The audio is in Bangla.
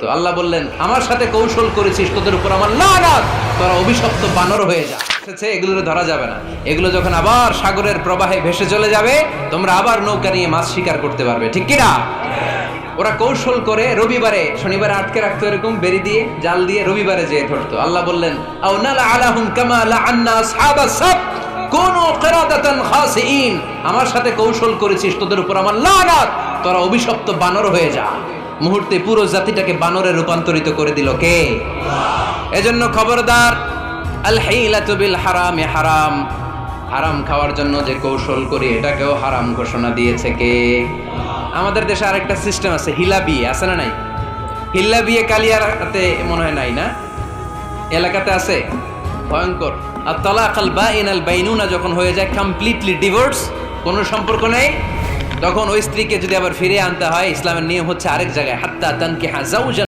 ধরতো আল্লাহ বললেন, আমার সাথে কৌশল করেছিস, তোদের উপর আমার লাগাত। তোরা অভিশপ্ত বানর হয়ে যা। এসেছে ধরা যাবে না। এগুলো যখন আবার সাগরের প্রবাহে ভেসে চলে যাবে, তোমরা আবার নৌকা নিয়ে মাছ শিকার করতে পারবে। ঠিক কি না? ওরা কৌশল করে রবিবারে, শনিবারে আটকে রাখতো এরকম, বেরি দিয়ে, জাল দিয়ে রবিবারে যেয়ে ধরতো। আল্লাহ বললেন আলাহুম কামা লাআন্না আসহাবাস সাব। কোনও কিরাদাতান খাসিইন আমার সাথে কৌশল করেছিস, তোদের উপর আমার লাগাত। তোরা অভিশপ্ত বানর হয়ে যা। মুহূর্তে পুরো জাতিটাকে বানরে রূপান্তরিত করে দিল কে? এজন্য খবরদার আল হাইলাতু বিল হারামে। হারাম হারাম খাওয়ার জন্য যে কৌশল করি, এটাকেও হারাম ঘোষণা দিয়েছে কে? আমাদের দেশে আরেকটা সিস্টেম আছে হিলা বিয়ে আছে না নাই? হিল্লা বিয়ে কালিয়ারাতে মনে হয় নাই না? এলাকাতে আছে? ভয়ঙ্কর। আর তলাক আল বাইন আল বাইনুনা যখন হয়ে যায় কমপ্লিটলি ডিভোর্স কোনো সম্পর্ক নেই? তখন ওই স্ত্রীকে যদি আবার ফিরে আনতে হয় ইসলামের নিয়ম হচ্ছে আরেক জায়গায় হাত্তা তানকে হাজাউ